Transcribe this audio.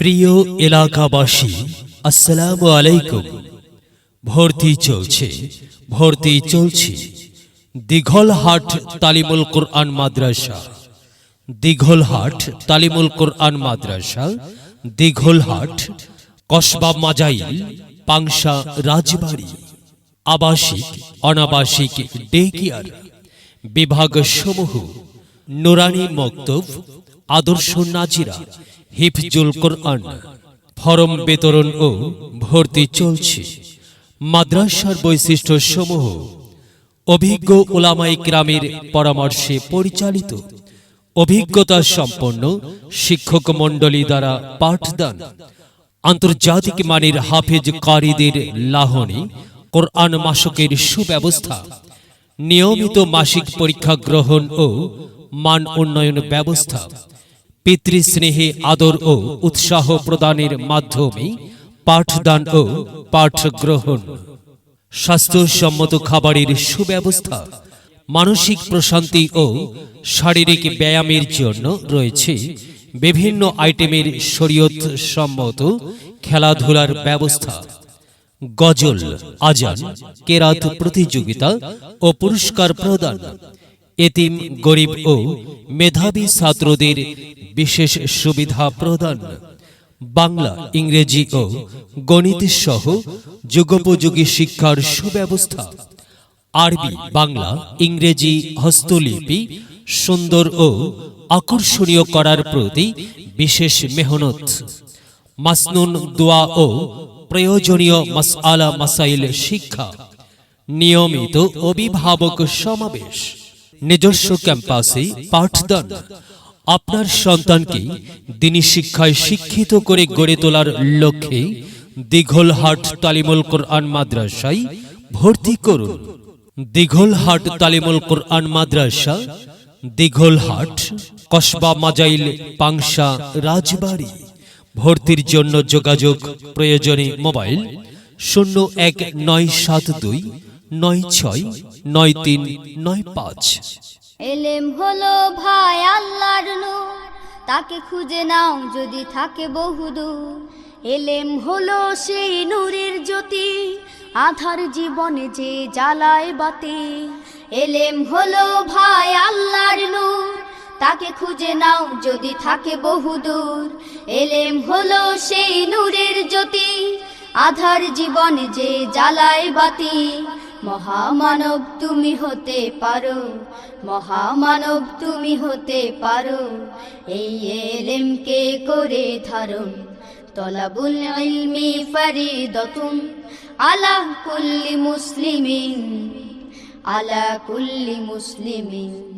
প্রিয় এলাকাবাসী, আসসালামু আলাইকুম। ভর্তি চলছে ভর্তি চলছে। দীঘলহাট তালিমুল কোরআন মাদ্রাসা। দীঘলহাট তালিমুল কোরআন মাদ্রাসা, দীঘলহাট, কসবা মাজাইল, পাংশা রাজবাড়ি। আবাসিক, অনাবাসিক ডে কেয়ার বিভাগ সমূহ নুরানি মক্তব, আদর্শ নাজিরা হিফজুল কোরআন, ফরম বিতরণ ও ভর্তি চলছে। মাদ্রাসার বৈশিষ্ট্য সমূহ অভিজ্ঞ ওলামাই গ্রামের পরামর্শে পরিচালিত। অভিজ্ঞতা সম্পন্ন শিক্ষক মণ্ডলী দ্বারা পাঠদান। আন্তর্জাতিক মানের হাফেজ কারীদের লাহনে কোরআন মাসকের সুব্যবস্থা। নিয়মিত মাসিক পরীক্ষা গ্রহণ ও মান উন্নয়ন ব্যবস্থা। পিতৃস্নেহে আদর ও উৎসাহ প্রদানের মাধ্যমে পাঠদান ও পাঠ গ্রহণ স্বাস্থ্যসম্মত খাবারের সুব্যবস্থা, মানসিক প্রশান্তি ও শারীরিক ব্যায়ামের জন্য রয়েছে বিভিন্ন আইটেমের শরীয়ত সম্মত খেলাধুলার ব্যবস্থা। গজল, আজান, কেরাত প্রতিযোগিতা ও পুরস্কার প্রদান। এতিম, গরিব ও মেধাবী ছাত্রদের বিশেষ সুবিধা প্রদান। বাংলা, ইংরেজি ও গণিত সহ যুগোপযোগী শিক্ষার সুব্যবস্থা। আরবি, বাংলা, ইংরেজি হস্তলিপি সুন্দর ও আকর্ষণীয় করার প্রতি বিশেষ মেহনত। মাসনুন দোয়া ও প্রয়োজনীয় মাসআলা মাসাইল শিক্ষা। নিয়মিত অভিভাবক সমাবেশ। নিজস্ব ক্যাম্পাসে পাঠদান। আপনার সন্তানকে দিনী শিক্ষায় শিক্ষিত করে গড়ে তোলার লক্ষ্যে দীঘলহাট তালিমুল কোরআন মাদ্রাসায় ভর্তি করুন। দীঘলহাট তালিমুল কোরআন মাদ্রাসা দীঘলহাট কসবা মাজাইল পাংশা রাজবাড়ি। ভর্তির জন্য যোগাযোগ প্রয়োজনে মোবাইল শূন্য এক নয় সাত দুই নয় ছয় নয় তিন নয় পাঁচ। এলেম হলো ভাই আল্লাহর নূর। তাকে খুঁজে নাও যদি থাকে বহুদূর এলেম হলো সেই নূরের জ্যোতি, আধার জীবনে যে জ্বালায় বাতি। এলেম হলো ভাই আল্লাহর নূর, তাকে খুঁজে নাও যদি থাকে বহুদূর এলেম হলো সেই নূরের জ্যোতি, আধার জীবনে যে জ্বালায় বাতি। মহামানব তুমি হতে পারো, মহামানব তুমি হতে পারো। এই এলেমকে করে ধারণ তলাবুল ইলমি ফারিদতুন আলা কুল্লি মুসলিমিন, আলা কুল্লি মুসলিমিন।